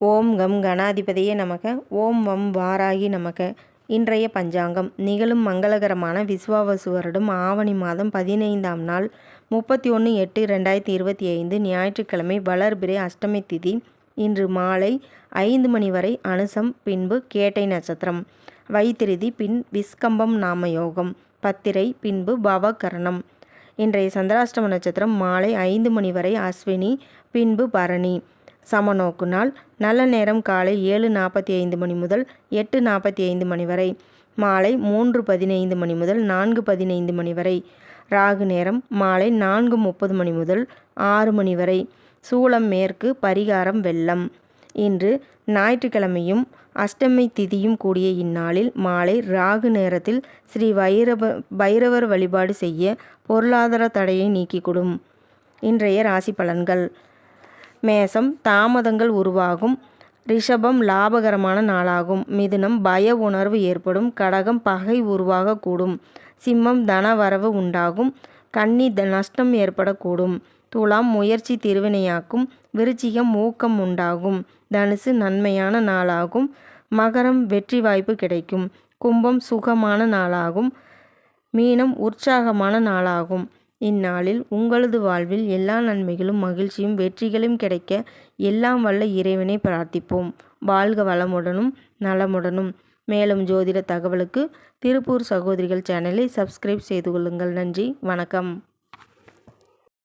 ஓம் come கணாதிபதியே நமக. ஓம் வம் வாராகி நமக. இன்றைய பஞ்சாங்கம். நிகழும் மங்களகரமான விஸ்வாவசு வருடம் ஆவணி மாதம் பதினைந்தாம் நாள் முப்பத்தி ஒன்று எட்டு ரெண்டாயிரத்தி இருபத்தி ஐந்து ஞாயிற்றுக்கிழமை வளர்பிறை அஷ்டமி திதி. இன்று மாலை ஐந்து மணி வரை அனுசம் பின்பு கேட்டை நட்சத்திரம். வைத்திருதி பின் விஸ்கம்பம் நாமயோகம். பத்திரை பின்பு பவகரணம். இன்றைய சந்திராஷ்டம நட்சத்திரம் மாலை ஐந்து மணி வரை அஸ்வினி பின்பு பரணி. சமநோக்கு நாள் நல்ல நேரம் காலை ஏழு நாற்பத்தி ஐந்து மணி முதல் எட்டு நாற்பத்தி ஐந்து மணி வரை. மாலை மூன்று பதினைந்து மணி முதல் நான்கு பதினைந்து மணி வரை. ராகு நேரம் மாலை நான்கு முப்பது மணி முதல் ஆறு மணி வரை. சூளம் மேற்கு பரிகாரம் வெள்ளம். இன்று ஞாயிற்றுக்கிழமையும் அஷ்டமி திதியும் கூடிய இந்நாளில் மாலை ராகு நேரத்தில் ஸ்ரீ வைரவ பைரவர் வழிபாடு செய்ய பொருளாதார தடையை நீக்கி கொடும். இன்றைய ராசி பலன்கள். மேசம் தாமதங்கள் உருவாகும். ரிஷபம் லாபகரமான நாளாகும். மிதுனம் பய உணர்வு ஏற்படும். கடகம் பகை உருவாகக்கூடும். சிம்மம் தன வரவு உண்டாகும். கன்னி நஷ்டம் ஏற்படக்கூடும். துலாம் முயற்சி திருவினையாக்கும். விருச்சிகம் ஊக்கம் உண்டாகும். தனுசு நன்மையான நாளாகும். மகரம் வெற்றி வாய்ப்பு கிடைக்கும். கும்பம் சுகமான நாளாகும். மீனம் உற்சாகமான நாளாகும். இந்நாளில் உங்களது வாழ்வில் எல்லா நன்மைகளும் மகிழ்ச்சியும் வெற்றிகளும் கிடைக்க எல்லாம் வல்ல இறைவனை பிரார்த்திப்போம். வாழ்க வளமுடனும் நலமுடனும். மேலும் ஜோதிட தகவலுக்கு திருப்பூர் சகோதரிகள் சேனலை சப்ஸ்கிரைப் செய்து கொள்ளுங்கள். நன்றி வணக்கம்.